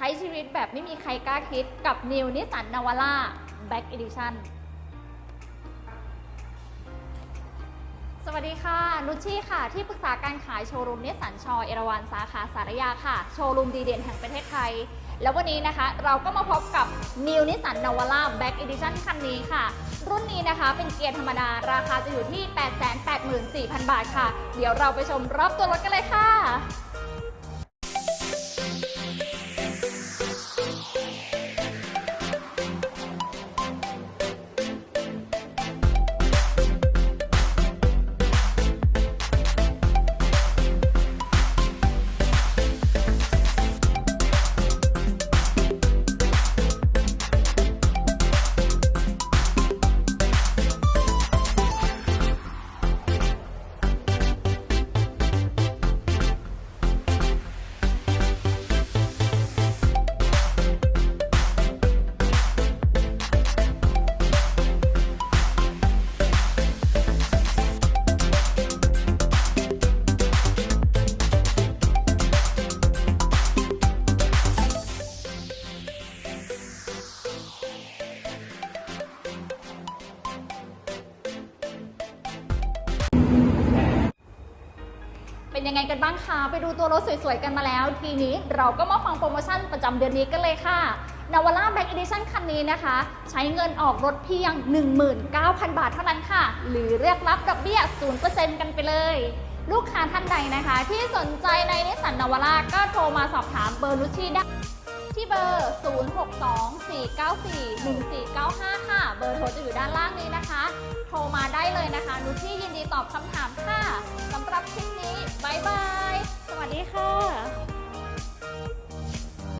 ช้ชีวิตแบบไม่มีใครกล้าคิดกับ New Nissan Navara Back Edition สวัสดีค่ะ นุชชี่ค่ะ ที่ปรึกษาการขายโชว์รูมนิสสันชอเอราวันสาขาสารยาค่ะ โชว์รูมดีเด่นแห่งประเทศไทย แล้ววันนี้นะคะเราก็มาพบกับ New Nissan Navara Back Edition คันนี้ค่ะ รุ่นนี้นะคะเป็นเกียร์ธรรมดา ราคาจะอยู่ที่ 884,000 บาทค่ะ เดี๋ยวเราไปชมรอบตัวรถกันเลยค่ะ เป็นยังไงกันบ้างคะ ไปดูตัวรถสวยๆกันมาแล้ว ทีนี้เราก็มาฟังโปรโมชั่นประจำเดือนนี้กันเลยค่ะ n a v a r a Black Edition คันนี้นะคะ ใช้เงินออกรถเพียง 19,000 บาทเท่านั้นค่ะ หรือเรียกรับดอกเบี้ย 0%กันไปเลย ลูกค้าท่านใดนะคะ ที่สนใจในนิสสันนาวาร่าก็โทรมาสอบถามเบอร์นุชีได้ที่เบอร์ 0624941495 ค่ะ เบอร์โทรจะอยู่ด้านล่างนี้นะคะ โทรมาได้เลยนะคะนุชชี่ยินดี